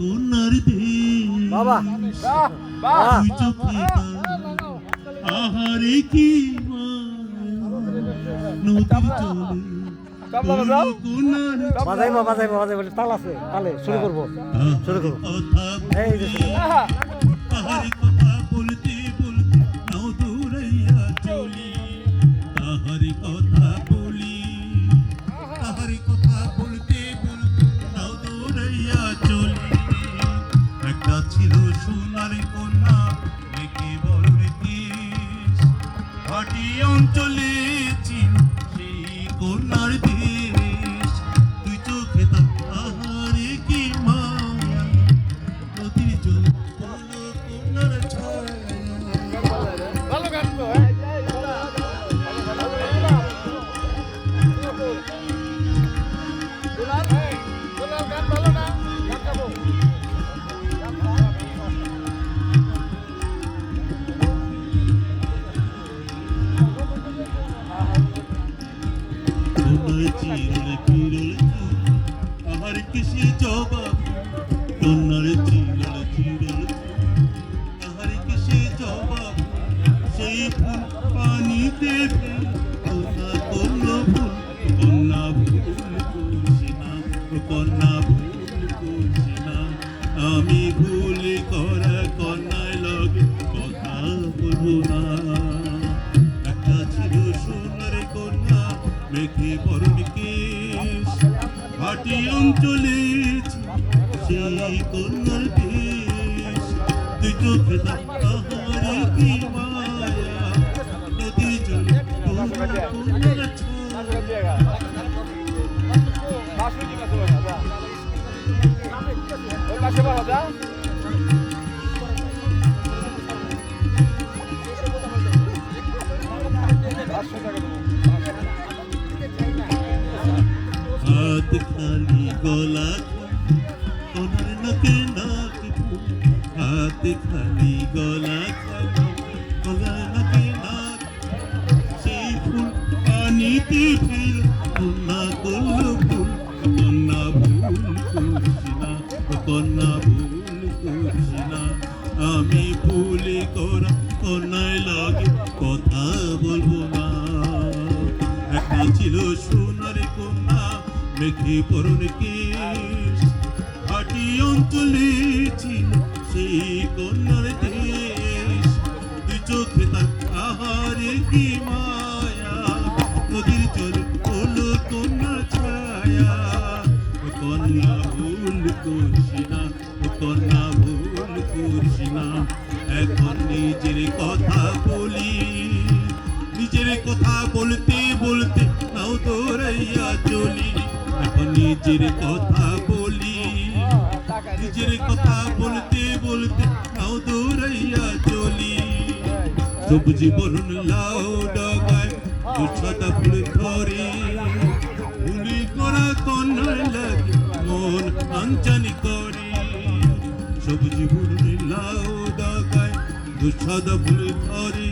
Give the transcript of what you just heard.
কন্যার বাবা। চোখে আহারে কি বাজাইবো বাজাইবো বাজাইবো তাল আছে তালে শুরু করব। শুরু করব। এই সোনার কন্যা মেঘে বড় কেশ ঘাটি অঞ্চলে আমার কিসে জবাব তোমার চিরল চিরল আমার কিসে জবাব সেই পানিতে মেঘে বরণ কেশ ঘাটি অঞ্চলে সেই কন্যার দেশ তুই চোখে তাহারে কি মায়া? নদী জলে কন্যার কন্যার হাত খালি গলা ওনার নাকে নাক হাত খালি গলা খালি গলা নাকে নাক সেই ফুল পানিতে ফেল, কন্যা করল ফুল, কন্যা ভুল করছি কন্যা ভুল করছি আমি ভুল করা কন্যায় লাগে, কথা বলব না। একটা ছিল কন্যা মেঘে পরন কেশ হাটি অঞ্চলে ছিল, সেই কন্যার দেশ। দুই চোখে তার আহারে কি মায়া, নদীর জল হলো কন্যা ছায়া। কন্যা ভুল করছি না কন্যা ভুল করছি না। এখন নিজের কথা বলি, নিজের কথা বলতে নিজের কথা বলি, নিজের কথা বলতে বলতে নাও দৌড়াইয়া চলি। সবজি বরণ লাউ ডগায় দুছটা ফুল ধরে। ফুলি করা কন্যায় লাগে, মন আঞ্চানি করে। সবজি বরণ লাউ ডগায় ফুল ধরে।